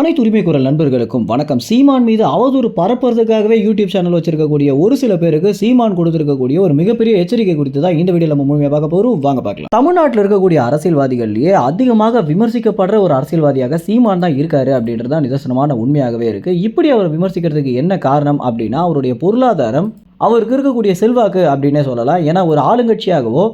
அனைத்து உரிமை குரல் நண்பர்களுக்கும் வணக்கம். சீமான் மீது அவதூறு பரப்புறதுக்காகவே யூடியூப் சேனல் வச்சிருக்கக்கூடிய ஒரு சில பேருக்கு சீமான் கொடுத்திருக்கக்கூடிய ஒரு மிகப்பெரிய எச்சரிக்கை குறித்து தான் இந்த வீடியோ நம்ம முழுமையாக பார்க்க போறோம். வாங்க பார்க்கலாம். தமிழ்நாட்டில் இருக்கக்கூடிய அரசியல்வாதிகள்லயே அதிகமாக விமர்சிக்கப்படுற ஒரு அரசியல்வாதியாக சீமான் தான் இருக்காரு அப்படின்றது தான் நிதர்சனமான உண்மையாகவே இருக்கு. இப்படி அவர் விமர்சிக்கிறதுக்கு என்ன காரணம் அப்படின்னா அவருடைய பொருளாதாரம் அவருக்கு இருக்கக்கூடிய செல்வாக்கு அப்படின்னே சொல்லலாம். ஏன்னா ஒரு ஆளுங்கட்சியாகவோ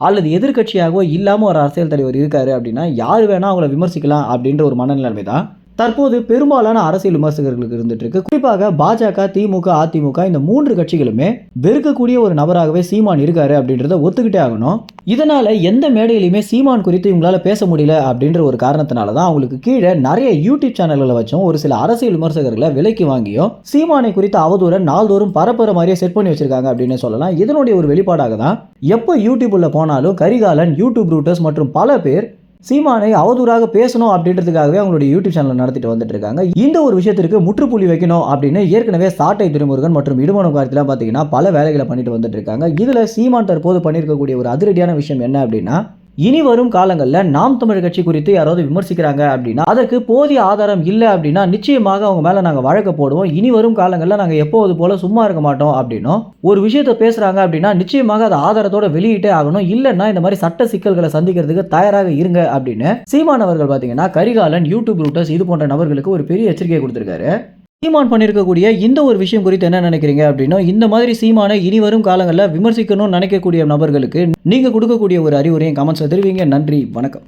அல்லது எதிர்க்கட்சியாகவோ இல்லாமல் ஒரு அரசியல் தலைவர் இருக்காரு அப்படின்னா யார் வேணால் அவங்கள விமர்சிக்கலாம் அப்படின்ற ஒரு மனநிலைமை தான் தற்போது பெரும்பாலான அரசியல் விமர்சகர்களுக்கு இருந்துட்டு இருக்கு. குறிப்பாக பாஜக திமுக அதிமுக இந்த மூன்று கட்சிகளுமே வெறுக்கக்கூடிய ஒரு நபராகவே சீமான் இருக்காரு அப்படின்றத ஒத்துக்கிட்டே ஆகணும். இதனால எந்த மேடையிலுமே சீமான் குறித்து இவங்களால பேச முடியல அப்படின்ற ஒரு காரணத்தினால தான் அவங்களுக்கு கீழே நிறைய யூடியூப் சேனல்களை வச்சும் ஒரு சில அரசியல் விமர்சகர்களை விலைக்கு வாங்கியும் சீமானை குறித்த அவதூற நாள்தோறும் பரப்புற மாதிரியே செட் பண்ணி வச்சிருக்காங்க அப்படின்னு சொல்லலாம். இதனுடைய ஒரு வெளிப்பாடாக தான் எப்போ யூடியூப்ல போனாலும் கரிகாலன் யூடியூப் ரூட்டர்ஸ் மற்றும் பல பேர் சீமானை அவதூறாக பேசணும் அப்படின்றதுக்காகவே அவங்களுடைய யூடியூப் சேனல் நடத்திட்டு வந்துட்டு இருக்காங்க. இந்த ஒரு விஷயத்திற்கு முற்றுப்புள்ளி வைக்கணும் அப்படின்னு ஏற்கனவே சாட்டை துறைமுருகன் மற்றும் இடுமணம் காலத்தில் பார்த்தீங்கன்னா பல வேலைகளை பண்ணிட்டு வந்துட்டு இருக்காங்க. இதில் சீமான் தற்போது பண்ணியிருக்கக்கூடிய ஒரு அதிரடியான விஷயம் என்ன அப்படின்னா இனி வரும் காலங்களில் நாம் தமிழர் கட்சி குறித்து யாராவது விமர்சிக்கிறாங்க அப்படின்னா அதற்கு போதிய ஆதாரம் இல்லை அப்படின்னா நிச்சயமாக அவங்க மேலே நாங்கள் வழக்க போடுவோம். இனி வரும் காலங்களில் நாங்கள் எப்போது போல சும்மா இருக்க மாட்டோம் அப்படின்னும் ஒரு விஷயத்தை பேசுகிறாங்க அப்படின்னா நிச்சயமாக அதை ஆதாரத்தோட வெளியிட்டே ஆகணும். இல்லைன்னா இந்த மாதிரி சட்ட சிக்கல்களை சந்திக்கிறதுக்கு தயாராக இருங்க அப்படின்னு சீமானவர்கள் பார்த்தீங்கன்னா கரிகாலன் யூடியூப் ரூட்டர்ஸ் இது போன்ற நபர்களுக்கு ஒரு பெரிய எச்சரிக்கை கொடுத்துருக்காரு. சீமான் பண்ணியிருக்கக்கூடிய இந்த ஒரு விஷயம் குறித்து என்ன நினைக்கிறீங்க அப்படின்னா இந்த மாதிரி சீமானை இனி வரும் காலங்களில் விமர்சிக்கணும்னு நினைக்கக்கூடிய நபர்களுக்கு நீங்கள் கொடுக்கக்கூடிய ஒரு அறிவுரையும் கமெண்ட்ஸை தெரிவிங்க. நன்றி வணக்கம்.